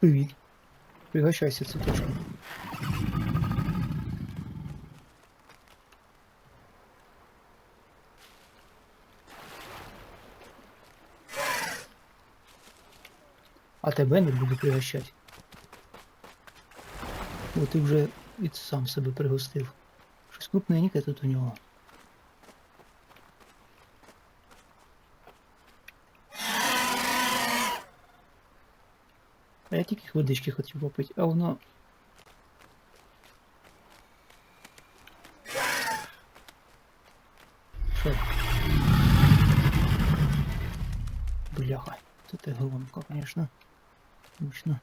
Привіт. Пригощайся цветочком. А тебе не буду пригощати. Бо ти вже і сам себе пригостив. Щось крупненьке тут у нього. А я тільки водички хотів попити, а воно. Що? Бляха, це ти громко, конечно. Гучно.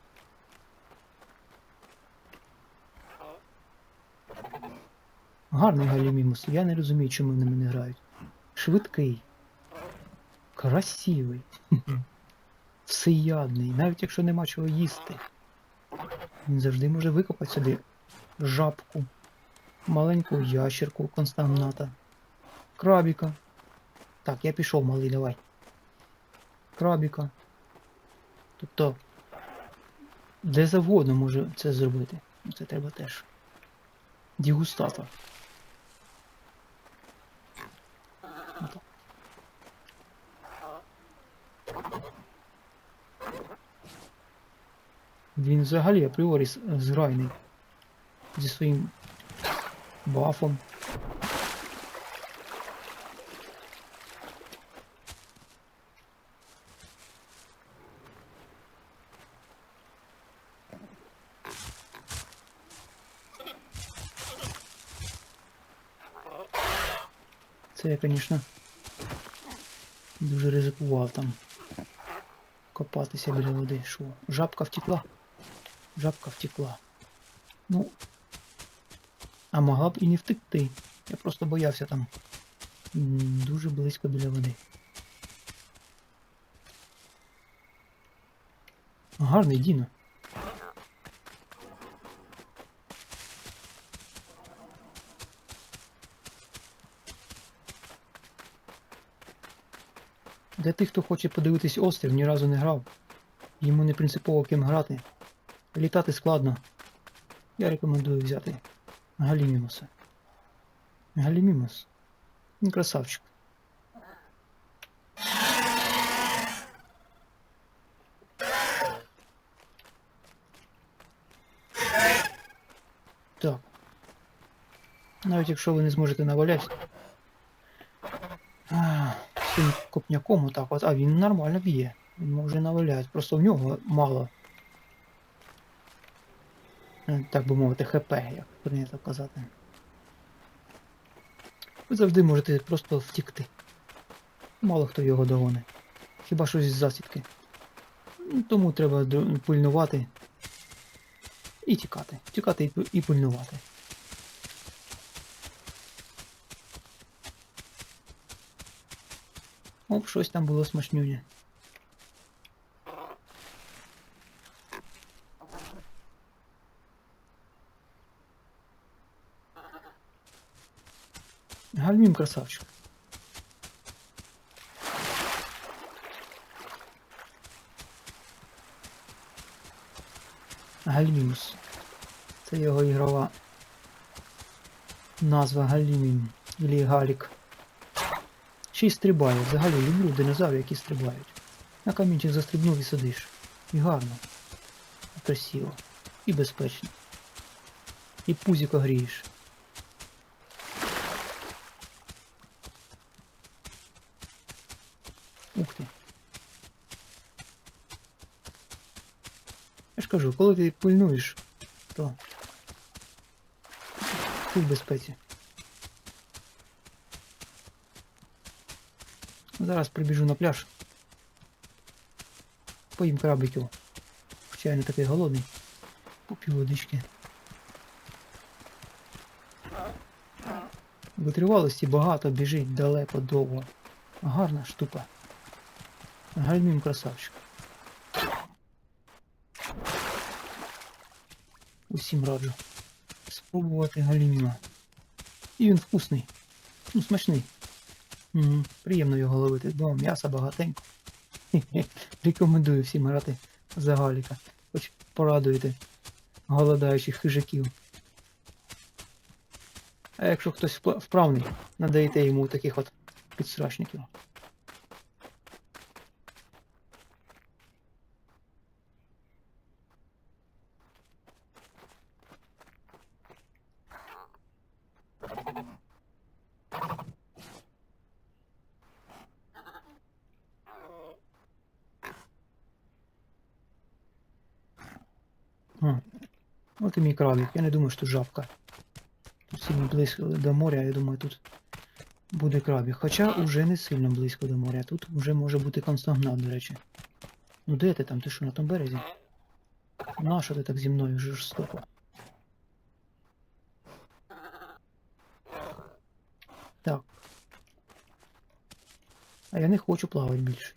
Гарний галімімус, я не розумію, чому вони мене грають. Швидкий. Красивий. Всеядний, навіть якщо нема чого їсти. Він завжди може викопати сюди жабку, маленьку ящерку констагната, крабіка. Так, я пішов, малий, давай. Крабіка. Тобто, де завгодно може це зробити. Це треба теж. Дегустатор. Він взагалі апріорі зграйний. Зі своїм бафом. Це я, звісно, дуже ризикував там копатися біля води. Що? Жабка втекла? Жабка втекла. Ну. А могла б і не втекти. Я просто боявся там дуже близько біля води. Гарний Діно. Для тих, хто хоче подивитись острів, ні разу не грав. Йому не принципово ким грати. Літати складно. Я рекомендую взяти Галімімуса. Галімімус. Він красавчик. Так. Навіть якщо ви не зможете наваляти. А, з цим копняком отак от. А він нормально б'є. Він може наваляти. Просто в нього мало. Е, Так би мовити, ХП, як прийнято казати. Ви завжди можете просто втікти. Мало хто його догоне. Хіба щось з засідки. Ну, Тому треба пильнувати. І тікати. Тікати і пильнувати. Оп, щось там було смачнюнє. Гальмім красавчик. Гальмімус. Це його ігрова назва Галімін. Ілі Галік. Ще й стрибає. Взагалі люблю динозаврів, які стрибають. На камінчик застрибнув і сидиш. І гарно. І красиво. І безпечно. І пузіко грієш. Ух ти. Я ж кажу, коли ти пильнуєш, то ти в безпеці. Зараз прибіжу на пляж. Поїм крабиків. Хоча я не такий голодний. Поп'ю водички. Витривалості багато, біжить далеко, довго. Гарна штука. Гальмін красавчик. Усім раджу. Спробувати галіміна. І він вкусний. Ну, смачний. Угу. Приємно його ловити. Бо м'яса багатенько. Рекомендую всім грати за галіка. Хоч порадуєте голодаючих хижаків. А якщо хтось вправний, надаєте йому таких от підсрачників. А, от і мій крабик. Я не думаю, що тут жабка. Тут сильно близько до моря, я думаю, тут буде крабик. Хоча уже не сильно близько до моря. Тут вже може бути констагнат, до речі. Ну де ти там? Ти що, на тому березі? Нащо ти так зі мною жорстоко? Так. А я не хочу плавати більше.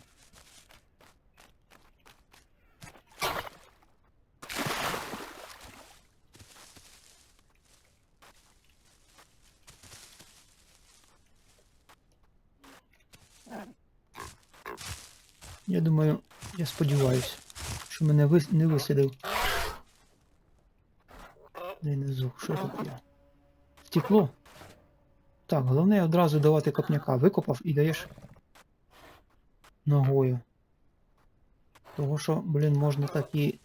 Я думаю, я сподіваюся, що мене вис... не висадив. Де не звук, що є? Втекло? Так, головне одразу давати копняка. Викопав і даєш ногою. Того що, блін, можна так і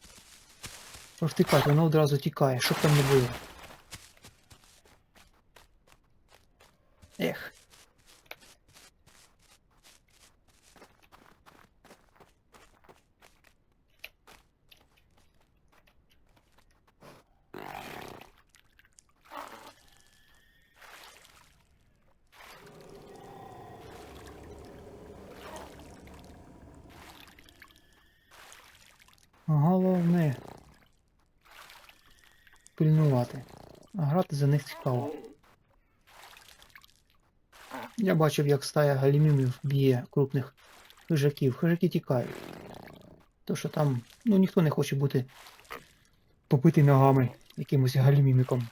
провтикати, воно одразу тікає, щоб там не було. Головне пильнувати. А грати за них цікаво. Я бачив, як стая галімімів б'є крупних хижаків. Хижаки тікають. То що там, ну ніхто не хоче бути побитий ногами якимось галіміміком.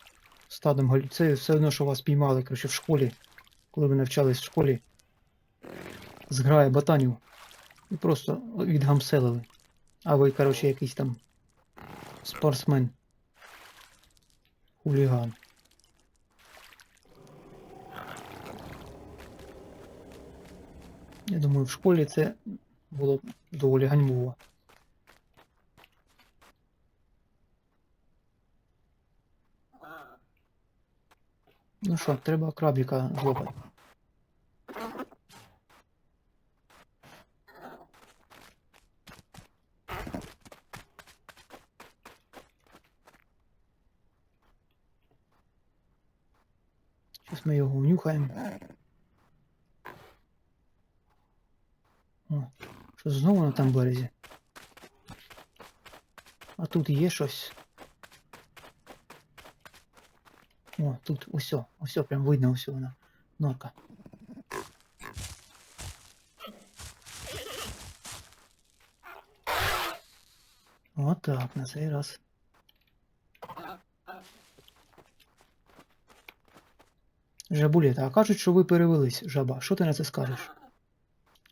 Стадом. Це все одно, що вас піймали, коротше, в школі, коли ви навчались в школі. Зграє ботанів. І просто відгамселили. А ви, коротше, якийсь там спортсмен. Хуліган. Я думаю, в школі це було б доволі ганьбово. Ну що, треба крабіка злопати. Зараз ми його внюхаємо. О, що знову на там березі. А тут є щось. О, тут усьо, усьо, прям видно усьо вона. Норка. Отак, на цей раз. Жабулєта, а кажуть, що ви перевелись, жаба. Що ти на це скажеш?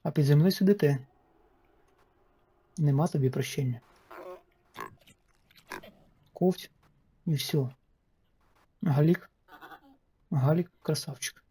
А під землею сидите. Нема тобі прощення. Ковть і все. Галік. Галік красавчик.